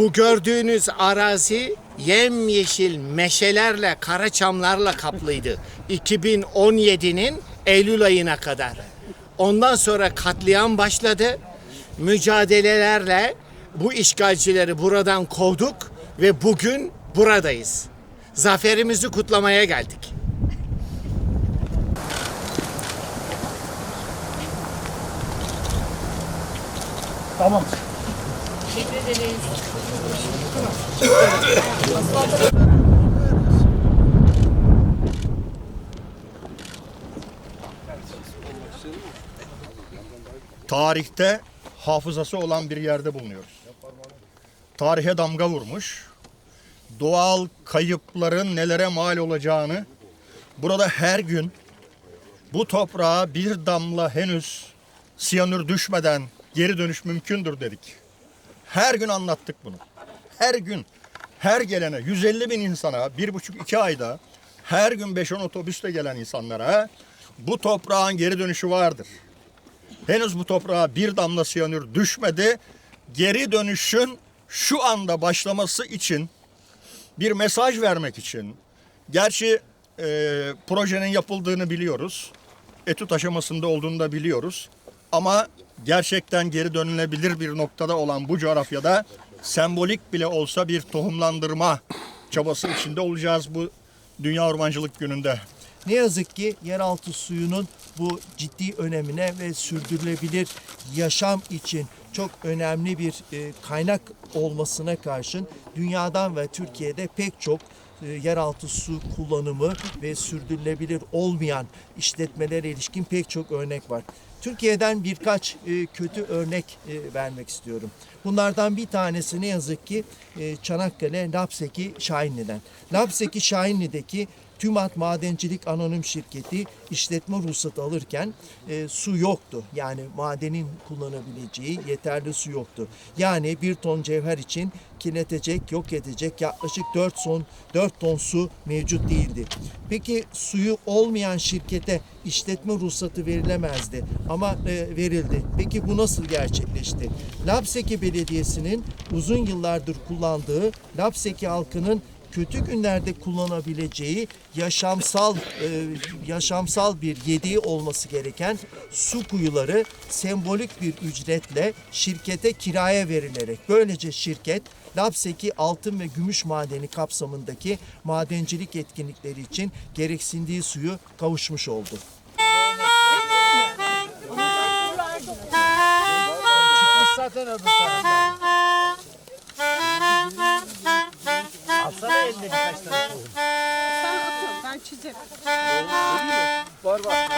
Bu gördüğünüz arazi yemyeşil meşelerle, karaçamlarla kaplıydı. 2017'nin Eylül ayına kadar. Ondan sonra katliam başladı. Mücadelelerle bu işgalcileri buradan kovduk ve bugün buradayız. Zaferimizi kutlamaya geldik. Tamam. Tarihte hafızası olan bir yerde bulunuyoruz. Tarihe damga vurmuş, doğal kayıpların nelere mal olacağını burada her gün bu toprağa bir damla henüz siyanür düşmeden geri dönüş mümkündür dedik. Her gün anlattık bunu. Her gün her gelene 150 bin insana bir buçuk iki ayda her gün 5-10 otobüsle gelen insanlara bu toprağın geri dönüşü vardır. Henüz bu toprağa bir damla siyanür düşmedi. Geri dönüşün şu anda başlaması için bir mesaj vermek için. Gerçi e, projenin yapıldığını biliyoruz. Etüt aşamasında olduğunu da biliyoruz. Ama gerçekten geri dönülebilir bir noktada olan bu coğrafyada sembolik bile olsa bir tohumlandırma çabası içinde olacağız bu Dünya Ormancılık Günü'nde. Ne yazık ki yeraltı suyunun bu ciddi önemine ve sürdürülebilir yaşam için çok önemli bir e, kaynak olmasına karşın dünyadan ve Türkiye'de pek çok yeraltı su kullanımı ve sürdürülebilir olmayan işletmelere ilişkin pek çok örnek var. Türkiye'den birkaç e, kötü örnek e, vermek istiyorum. Bunlardan bir tanesi ne yazık ki e, Çanakkale Lapseki Şahinli'den. Lapseki Şahinli'deki TÜMAT Madencilik Anonim Şirketi işletme ruhsatı alırken e, su yoktu. Yani madenin kullanabileceği yeterli su yoktu. Yani bir ton cevher için kirletecek, yok edecek yaklaşık 4 ton, 4 ton su mevcut değildi. Peki suyu olmayan şirkete işletme ruhsatı verilemezdi ama e, verildi. Peki bu nasıl gerçekleşti? Lapseki Belediyesi'nin uzun yıllardır kullandığı Lapseki halkının kötü günlerde kullanabileceği yaşamsal e, yaşamsal bir yediği olması gereken su kuyuları sembolik bir ücretle şirkete kiraya verilerek böylece şirket Lapseki altın ve gümüş madeni kapsamındaki madencilik etkinlikleri için gereksindiği suyu kavuşmuş oldu. zaten öbür tarafta. Eline birkaç tane tohum. Sen atın, ben çizerim. Var var.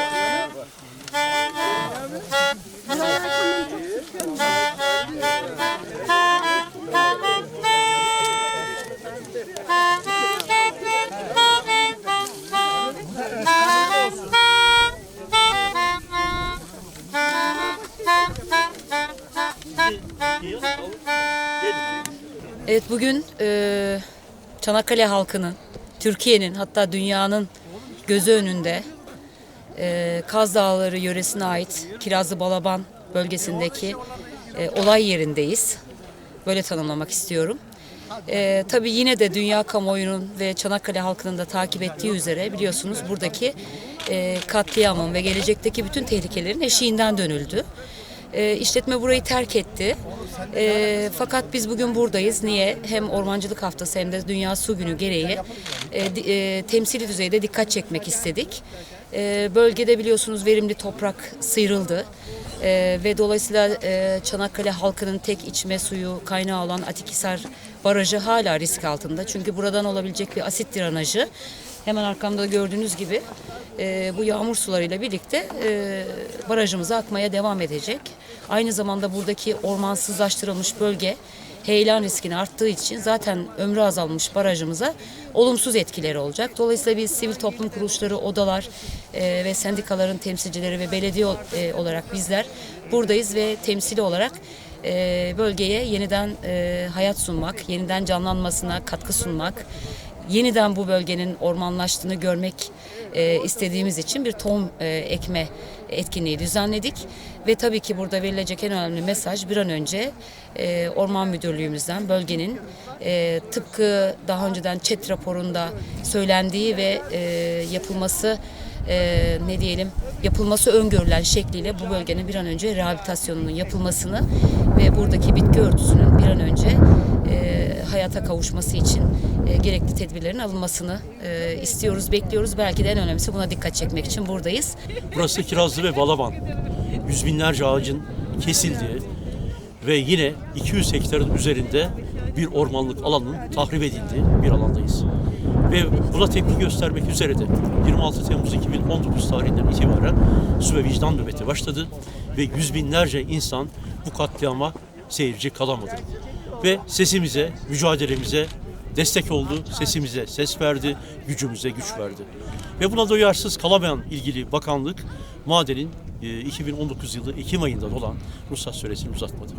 Evet bugün e, Çanakkale halkının, Türkiye'nin hatta dünyanın gözü önünde e, Kaz Dağları yöresine ait Kirazlı Balaban bölgesindeki e, olay yerindeyiz. Böyle tanımlamak istiyorum. E, tabii yine de dünya kamuoyunun ve Çanakkale halkının da takip ettiği üzere biliyorsunuz buradaki e, katliamın ve gelecekteki bütün tehlikelerin eşiğinden dönüldü. E, işletme burayı terk etti. E, fakat biz bugün buradayız. Niye? Hem Ormancılık Haftası hem de Dünya Su Günü gereği e, e, temsili düzeyde dikkat çekmek istedik. E, bölgede biliyorsunuz verimli toprak sıyrıldı. E, ve dolayısıyla e, Çanakkale halkının tek içme suyu kaynağı olan Atikhisar Barajı hala risk altında. Çünkü buradan olabilecek bir asit drenajı hemen arkamda gördüğünüz gibi e, bu yağmur sularıyla birlikte e, barajımıza akmaya devam edecek. Aynı zamanda buradaki ormansızlaştırılmış bölge heyelan riskini arttığı için zaten ömrü azalmış barajımıza olumsuz etkileri olacak. Dolayısıyla biz sivil toplum kuruluşları, odalar e, ve sendikaların temsilcileri ve belediye e, olarak bizler buradayız ve temsili olarak e, bölgeye yeniden e, hayat sunmak, yeniden canlanmasına katkı sunmak, yeniden bu bölgenin ormanlaştığını görmek e, istediğimiz için bir tohum e, ekme etkinliği düzenledik. Ve tabii ki burada verilecek en önemli mesaj bir an önce e, Orman Müdürlüğümüzden bölgenin e, tıpkı daha önceden ÇED raporunda söylendiği ve e, yapılması e, ne diyelim yapılması öngörülen şekliyle bu bölgenin bir an önce rehabilitasyonunun yapılmasını ve buradaki bitki örtüsünün bir an önce e, hayata kavuşması için e, gerekli tedbirlerin alınmasını e, istiyoruz, bekliyoruz. Belki de en önemlisi buna dikkat çekmek için buradayız. Burası Kirazlı ve Balaban. Yüz binlerce ağacın kesildiği ve yine 200 hektarın üzerinde bir ormanlık alanın tahrip edildiği bir alandayız. Ve buna tepki göstermek üzere de 26 Temmuz 2019 tarihinden itibaren su ve vicdan nöbeti başladı ve yüz binlerce insan bu katliama seyirci kalamadı. Ve sesimize, mücadelemize destek oldu, sesimize ses verdi, gücümüze güç verdi. Ve buna duyarsız kalamayan ilgili bakanlık madenin e, 2019 yılı Ekim ayında olan ruhsat süresini uzatmadı.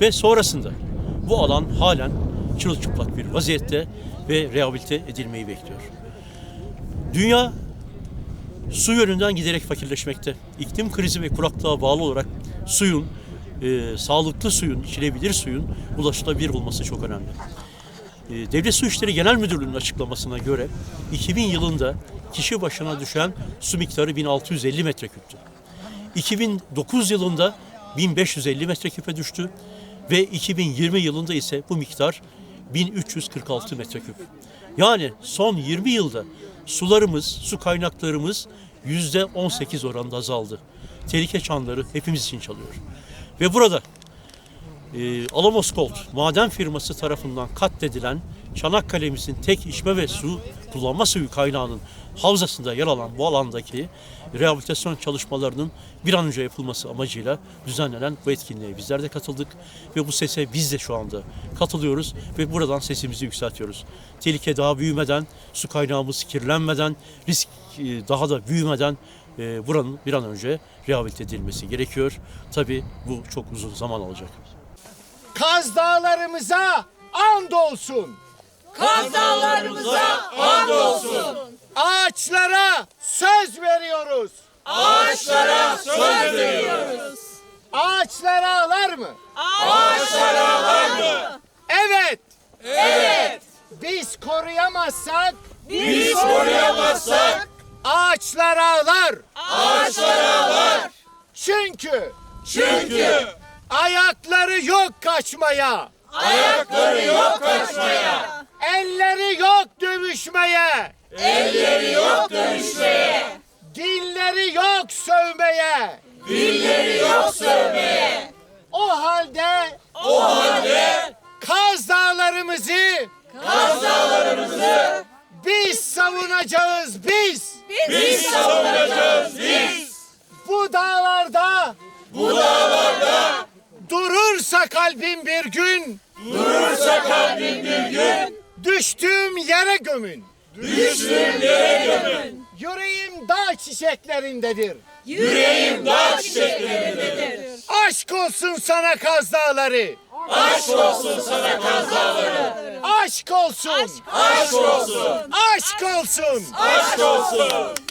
Ve sonrasında bu alan halen çırılçıplak bir vaziyette ve rehabilite edilmeyi bekliyor. Dünya su yönünden giderek fakirleşmekte. İklim krizi ve kuraklığa bağlı olarak suyun, e, sağlıklı suyun, içilebilir suyun ulaşılabilir olması çok önemli. E, Devlet Su İşleri Genel Müdürlüğü'nün açıklamasına göre 2000 yılında kişi başına düşen su miktarı 1650 metreküptü. 2009 yılında 1550 metreküpe düştü ve 2020 yılında ise bu miktar 1346 metreküp. Yani son 20 yılda sularımız, su kaynaklarımız yüzde 18 oranında azaldı. Tehlike çanları hepimiz için çalıyor. Ve burada e, Alamos Gold maden firması tarafından katledilen Çanakkale'mizin tek içme ve su kullanma suyu kaynağının havzasında yer alan bu alandaki rehabilitasyon çalışmalarının bir an önce yapılması amacıyla düzenlenen bu etkinliğe bizler de katıldık ve bu sese biz de şu anda katılıyoruz ve buradan sesimizi yükseltiyoruz. Tehlike daha büyümeden, su kaynağımız kirlenmeden, risk e, daha da büyümeden e, buranın bir an önce rehabilite edilmesi gerekiyor. Tabii bu çok uzun zaman alacak. Kaz Dağlarımıza and olsun. Kaz Dağlarımıza and olsun. Ağaçlara söz veriyoruz. Ağaçlara söz veriyoruz. Ağaçlar ağlar mı? Ağaçlar ağlar mı? Evet. Evet. Biz koruyamazsak biz koruyamazsak ağaçlar ağlar. Ağaçlar ağlar. Çünkü çünkü ayakları yok kaçmaya. Ayakları yok kaçmaya. Elleri yok dövüşmeye. Elleri yok dövüşmeye. Dilleri yok sövmeye. Dilleri yok sövmeye. O halde o halde Kaz Dağlarımızı Kaz Dağlarımızı biz savunacağız biz. Biz, savunacağız biz. Bu dağlarda Durursa kalbim bir gün. Durursa kalbim bir gün. Düştüğüm yere gömün. Düştüğüm yere gömün. Yüreğim dağ çiçeklerindedir. Yüreğim dağ çiçeklerindedir. Aşk olsun sana kaz dağları. Aşk olsun sana kaz dağları. Aşk olsun. Aşk olsun. Aşk olsun. Aşk olsun